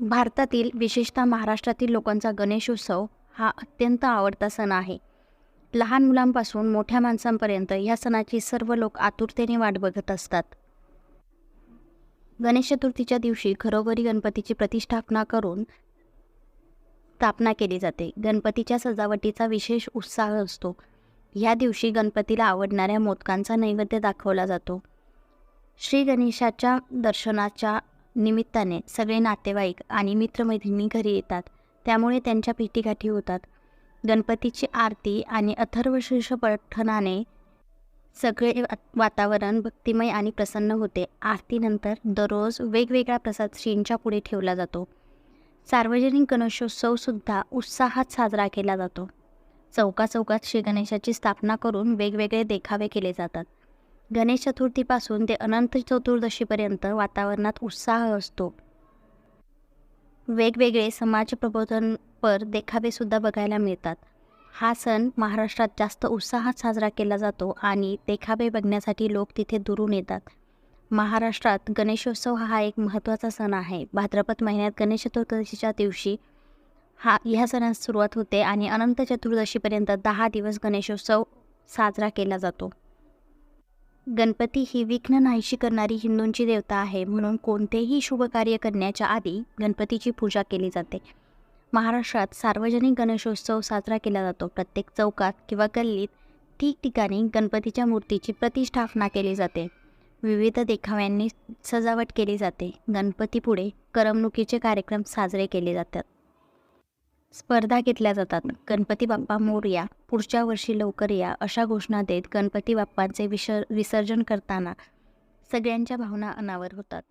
भारतातील विशेषतः महाराष्ट्रातील लोकांचा गणेशोत्सव हा अत्यंत आवडता सण आहे. लहान मुलांपासून मोठ्या माणसांपर्यंत या सणाची सर्व लोक आतुरतेने वाट बघत असतात. गणेश चतुर्थीच्या दिवशी घरोघरी गणपतीची प्रतिष्ठापना करून स्थापना केली जाते. गणपतीच्या सजावटीचा विशेष उत्साह असतो. ह्या दिवशी गणपतीला आवडणाऱ्या मोदकांचा नैवेद्य दाखवला जातो. श्री गणेशाच्या दर्शनाच्या निमित्ताने सगळे नातेवाईक आणि मित्रमैत्रिणी घरी येतात. त्यामुळे त्यांच्या भेटीगाठी होतात. गणपतीची आरती आणि अथर्वशीर्ष पठणाने सगळे वा- वातावरण भक्तिमय आणि प्रसन्न होते. आरतीनंतर दररोज वेगवेगळा प्रसाद श्रींच्या पुढे ठेवला जातो. सार्वजनिक गणेशोत्सवसुद्धा उत्साहात साजरा केला जातो. चौकाचौकात श्री गणेशाची स्थापना करून वेगवेगळे देखावे केले जातात. गणेश चतुर्थीपासून ते अनंत चतुर्दशीपर्यंत वातावरणात उत्साह असतो. वेगवेगळे समाज प्रबोधनपर देखावेसुद्धा बघायला मिळतात. हा सण महाराष्ट्रात जास्त उत्साहात साजरा केला जातो आणि देखावे बघण्यासाठी लोक तिथे दुरून येतात. महाराष्ट्रात गणेशोत्सव हा एक महत्त्वाचा सण आहे. भाद्रपद महिन्यात गणेश चतुर्दशीच्या दिवशी हा ह्या सणास सुरुवात होते आणि अनंत चतुर्दशीपर्यंत दहा दिवस गणेशोत्सव साजरा केला जातो. गणपती ही विघ्न नाहीशी करणारी हिंदूंची देवता आहे. म्हणून कोणतेही शुभ कार्य करण्याच्या आधी गणपतीची पूजा केली जाते. महाराष्ट्रात सार्वजनिक गणेशोत्सव साजरा केला जातो. प्रत्येक चौकात किंवा गल्लीत ठिकठिकाणी गणपतीच्या मूर्तीची प्रतिष्ठापना केली जाते. विविध देखाव्यांनी सजावट केली जाते. गणपतीपुढे करमणुकीचे कार्यक्रम साजरे केले जातात. स्पर्धा घेतल्या जातात. गणपती बाप्पा मोरया पुढच्या वर्षी लवकर या अशा घोषणा देत गणपती बाप्पांचे विसर विसर्जन करताना सगळ्यांच्या भावना अनावर होतात.